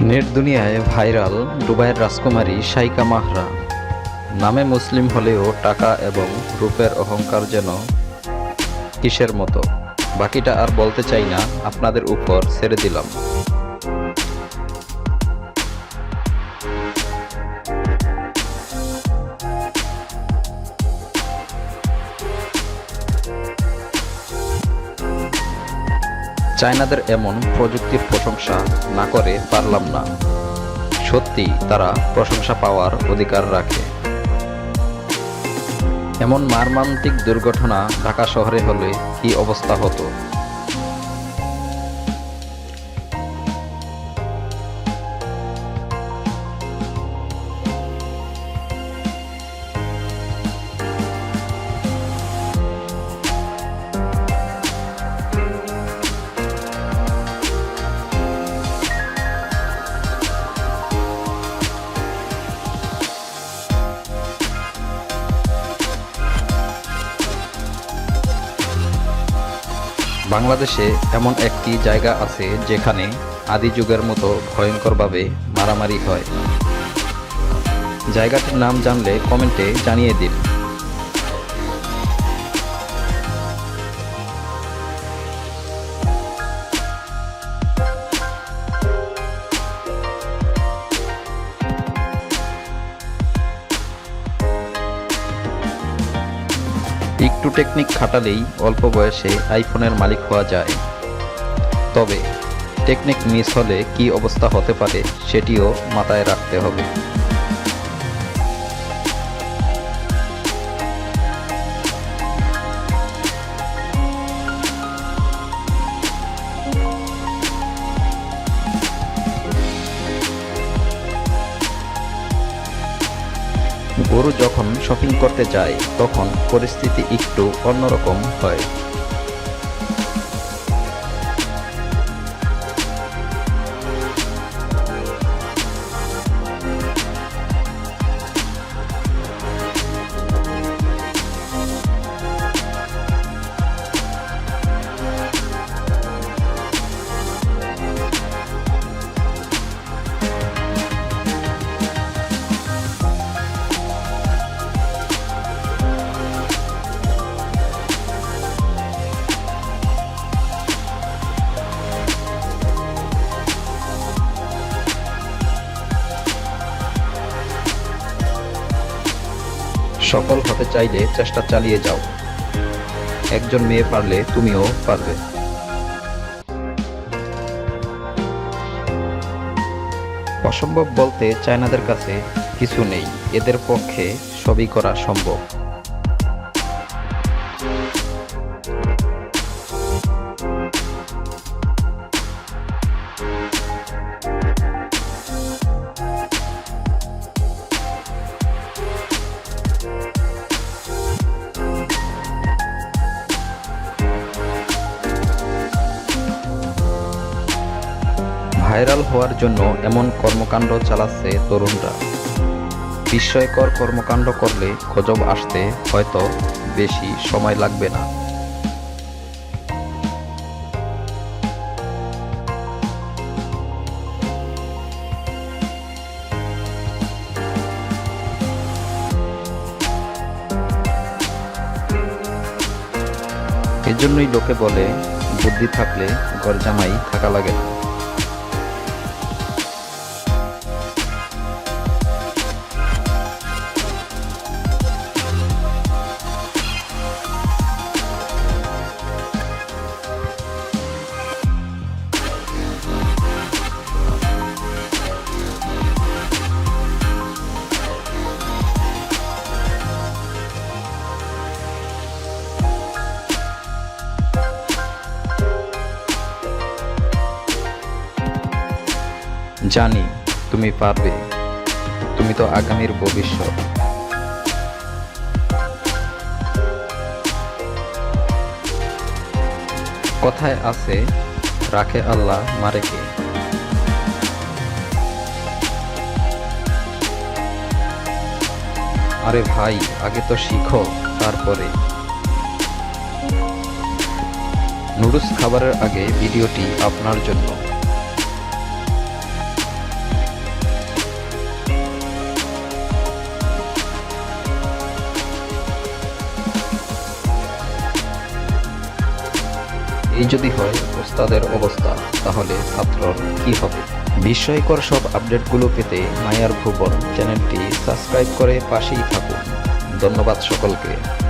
Net দুনিয়ায় viral দুবাইয়ের রাজকুমারী শাইকা মাহরা। নামে মুসলিম হলেও টাকা এবং রূপের অহংকার যেন কিসের মতো। বাকিটা আর বলতে চাই না, আপনাদের উপর ছেড়ে দিলাম। চায়নাদের এমন প্রযুক্তির প্রশংসা না করে পারলাম না। সত্যি তারা প্রশংসা পাওয়ার অধিকার রাখে। এমন মারমান্তিক দুর্ঘটনা ঢাকা শহরে হলে কি অবস্থা হতো? বাংলাদেশে এমন একটি জায়গা আছে যেখানে আদি যুগের মতো ভয়ঙ্করভাবে মারামারি হয়। জায়গাটির নাম জানলে কমেন্টে জানিয়ে দিন। একটু টেকনিক খাটালেই অল্প বয়সে আইফোনের মালিক হওয়া যায়। তবে টেকনিক মিস হলে কি অবস্থা হতে পারে সেটিও মাথায় রাখতে হবে। গরু যখন শপিং করতে যায় তখন পরিস্থিতি একটু অন্যরকম হয়। সফল হতে চাইলে চেষ্টা চালিয়ে যাও। একজন মেয়ে পারলে তুমিও পারবে। অসম্ভব বলতে চায়নাদের কাছে কিছু নেই। এদের পক্ষে সবই করা সম্ভব। ভাইরাল হওয়ার জন্য এমন কর্মকাণ্ড চালাচ্ছে তরুণরা। বিস্ময়কর কর্মকাণ্ড করলে খোঁজব আসতে হয়তো বেশি সময় লাগবে না। এজন্যই লোকে বলে, বুদ্ধি থাকলে ঘর জামাই থাকা লাগে না। জানি তুমি পারবে তুমি তো আগামীর ভবিষ্যৎ। কথায় আছে, রাখে আল্লাহ, মারে কে? আরে ভাই, আগে তো শিখো, তারপরে। নুডলস খাবারের আগে ভিডিওটি আপনার জন্য। এই যদি হয়, ওস্তাদের অবস্থা, তাহলে ছাত্র কি হবে? বিস্ময়কর সব আপডেটগুলো পেতে মায়ার ভুবন চ্যানেলটি সাবস্ক্রাইব করে পাশেই থাকুন। ধন্যবাদ সকলকে।